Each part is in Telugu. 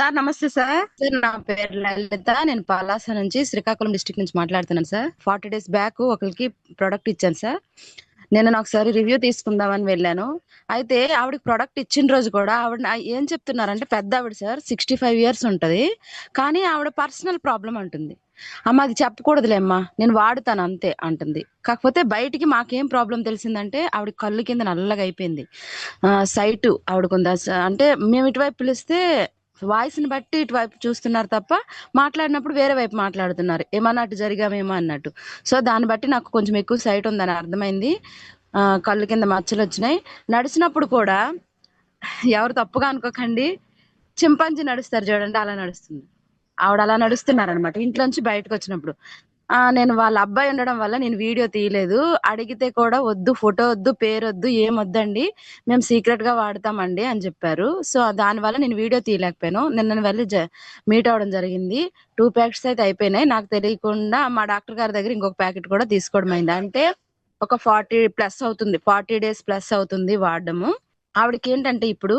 సార్ నమస్తే సార్. సార్ నా పేరు లలిత. నేను పలాస నుంచి శ్రీకాకుళం డిస్టిక్ నుంచి మాట్లాడుతున్నాను సార్. ఫార్టీ డేస్ బ్యాక్ ఒకరికి ప్రోడక్ట్ ఇచ్చాను సార్. నేను ఒకసారి రివ్యూ తీసుకుందామని వెళ్ళాను. అయితే ఆవిడకి ప్రోడక్ట్ ఇచ్చిన రోజు కూడా ఆవిడ ఏం చెప్తున్నారంటే పెద్ద ఆవిడ సార్ సిక్స్టీ ఫైవ్ ఇయర్స్ ఉంటుంది. కానీ ఆవిడ పర్సనల్ ప్రాబ్లం అంటుంది. అమ్మ అది చెప్పకూడదులేమ్మా నేను వాడుతాను అంతే అంటుంది. కాకపోతే బయటికి మాకేం ప్రాబ్లం తెలిసిందంటే ఆవిడ కళ్ళు కింద నల్లగా అయిపోయింది. సైటు ఆవిడకుందా అంటే మేము ఇటువైపు పిలిస్తే వాయిస్ని బట్టి ఇటువైపు చూస్తున్నారు తప్ప మాట్లాడినప్పుడు వేరే వైపు మాట్లాడుతున్నారు. ఏమన్నా అటు జరిగామేమో అన్నట్టు. సో దాన్ని బట్టి నాకు కొంచెం ఎక్కువ సైట్ ఉందని అర్థమైంది. ఆ, కళ్ళు కింద మచ్చలు వచ్చినాయి. నడిచినప్పుడు కూడా ఎవరు తప్పుగా అనుకోకండి. చింపాంజీ నడుస్తారు చూడండి అలా నడుస్తుంది. ఆవిడ అలా నడుస్తున్నారనమాట ఇంట్లోంచి బయటకు వచ్చినప్పుడు. ఆ నేను వాళ్ళ అబ్బాయి ఉండడం వల్ల నేను వీడియో తీయలేదు. అడిగితే కూడా వద్దు ఫోటో వద్దు పేరు వద్దు ఏం వద్దండి. మేము సీక్రెట్గా వాడతామండి అని చెప్పారు. సో దానివల్ల నేను వీడియో తీయలేకపోయాను. నిన్న వెళ్ళి మీట్ అవ్వడం జరిగింది. టూ ప్యాకెట్స్ అయితే అయిపోయినాయి. నాకు తెలియకుండా మా డాక్టర్ గారి దగ్గర ఇంకొక ప్యాకెట్ కూడా తీసుకోవడం అయింది. అంటే ఒక ఫార్టీ ప్లస్ అవుతుంది. ఫార్టీ డేస్ ప్లస్ అవుతుంది వాడడము. ఆవిడకి ఏంటంటే ఇప్పుడు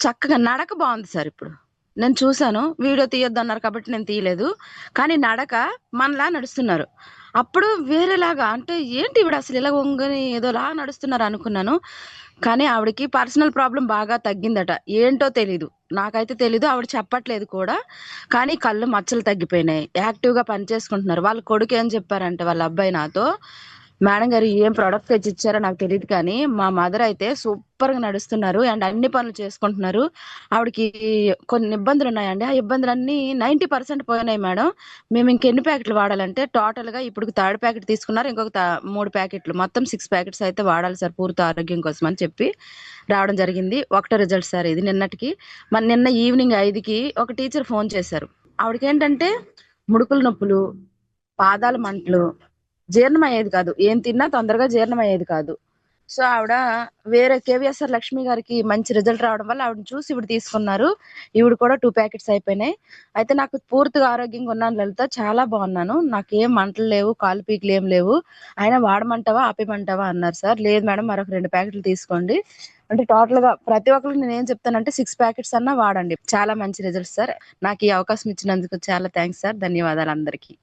చక్కగా నడక బాగుంది సార్ ఇప్పుడు. నేను చూశాను వీడియో తీయొద్దు అన్నారు కాబట్టి నేను తీయలేదు. కానీ నడక మనలా నడుస్తున్నారు. అప్పుడు వేరేలాగా అంటే ఏంటి ఇవిడ అసలు ఇలా వంగని ఏదోలా నడుస్తున్నారు అనుకున్నాను. కానీ ఆవిడకి పర్సనల్ ప్రాబ్లం బాగా తగ్గిందట. ఏంటో తెలీదు. నాకైతే తెలీదు ఆవిడ చెప్పట్లేదు కూడా. కానీ కళ్ళు మచ్చలు తగ్గిపోయినాయి. యాక్టివ్గా పని చేసుకుంటున్నారు. వాళ్ళ కొడుకు ఏం చెప్పారంటే వాళ్ళ అబ్బాయి నాతో మేడం గారు ఏం ప్రోడక్ట్ తెచ్చి ఇచ్చారో నాకు తెలియదు కానీ మా మదర్ అయితే సూపర్గా నడుస్తున్నారు అండ్ అన్ని పనులు చేసుకుంటున్నారు. ఆవిడకి కొన్ని ఇబ్బందులు ఉన్నాయండి. ఆ ఇబ్బందులన్నీ నైన్టీ పర్సెంట్ పోయినాయి మేడం. మేము ఇంకెన్ని ప్యాకెట్లు వాడాలంటే టోటల్గా ఇప్పుడు థర్డ్ ప్యాకెట్ తీసుకున్నారు ఇంకొక మూడు ప్యాకెట్లు. మొత్తం సిక్స్ ప్యాకెట్స్ అయితే వాడాలి సార్ పూర్తి ఆరోగ్యం కోసం అని చెప్పి రావడం జరిగింది. ఒకటో రిజల్ట్ సార్ ఇది నిన్నటికి. మన నిన్న ఈవినింగ్ ఐదుకి ఒక టీచర్ ఫోన్ చేశారు. ఆవిడకి ఏంటంటే ముడుకుల నొప్పులు పాదాల మంటలు జీర్ణం అయ్యేది కాదు. ఏం తిన్నా తొందరగా జీర్ణం అయ్యేది కాదు. సో ఆవిడ వేరే కేవీఎస్ఆర్ లక్ష్మి గారికి మంచి రిజల్ట్ రావడం వల్ల ఆవిడ చూసి ఇవిడ తీసుకున్నారు. ఈవిడ కూడా టూ ప్యాకెట్స్ అయిపోయినాయి. అయితే నాకు పూర్తిగా ఆరోగ్యంగా ఉన్నాను లలిత. చాలా బాగున్నాను. నాకు ఏం మంటలు లేవు కాలు పీకులు ఏం లేవు. అయినా వాడమంటావా ఆపేమంటావా అన్నారు సార్. లేదు మేడం మరొక రెండు ప్యాకెట్లు తీసుకోండి. అంటే టోటల్గా ప్రతి ఒక్కరికి నేను ఏం చెప్తానంటే సిక్స్ ప్యాకెట్స్ అన్నా వాడండి. చాలా మంచి రిజల్ట్ సార్. నాకు ఈ అవకాశం ఇచ్చినందుకు చాలా థ్యాంక్స్ సార్. ధన్యవాదాలు అందరికీ.